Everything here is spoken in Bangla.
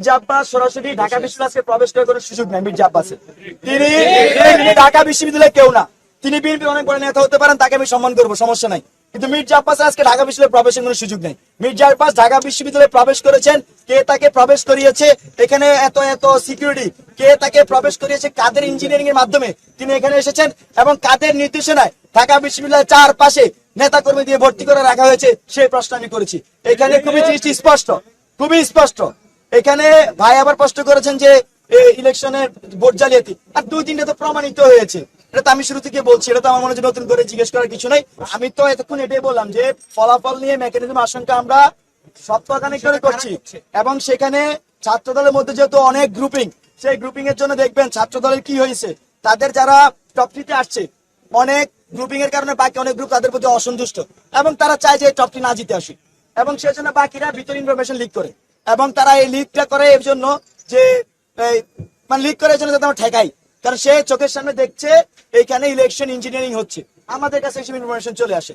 প্রবেশ করেছেন, কে তাকে প্রবেশ করিয়েছে? এখানে এত এত সিকিউরিটি কে তাকে প্রবেশ করিয়েছে? কাদের ইঞ্জিনিয়ারিং এর মাধ্যমে তিনি এখানে এসেছেন? এবং কাদের নির্দেশনায় ঢাকা বিশ্ববিদ্যালয়ের চারপাশে নেতা কর্মী দিয়ে ভর্তি করে রাখা হয়েছে? সেই প্রশ্ন আমি করেছি। এখানে খুবই স্পষ্ট খুবই স্পষ্ট। এখানে ভাই আবার প্রশ্ন করেছেন যে ইলেকশনের ভোট জালিয়াতি। আর দুই তিনটা তো প্রমাণিত হয়েছে। এটা তো আমি শুরু থেকে বলছি, এটা তো আমার মনে হচ্ছে নতুন করে জিজ্ঞেস করার কিছু নাই। আমি তো এতক্ষণ এটাই বললাম যে ফলাফল নিয়ে মেকানিজম আশঙ্কা আমরা সপ্তাহখানেক করে করছি। এবং সেখানে ছাত্র দলের মধ্যে যেহেতু অনেক গ্রুপিং সেই গ্রুপিং এর জন্য দেখবেন ছাত্র দলের কি হয়েছে। তাদের যারা টপ থ্রিতে আসছে, অনেক গ্রুপিং এর কারণে বাকি অনেক গ্রুপ তাদের প্রতি অসন্তুষ্ট। এবং তারা চায় যে টপ থ্রি না জিতে আসি এবং সেজন্য বাকিরা ভিতর ইনফরমেশন লিক করে। এবং তারা এই লিকটা করে এর জন্য যে মানে লিক করে জন্য যাতে আমরা ঠেকাই। কারণ সে চোখের সামনে দেখছে, এইখানে ইলেকশন ইঞ্জিনিয়ারিং হচ্ছে। আমাদের কাছে এইসব ইনফরমেশন চলে আসে।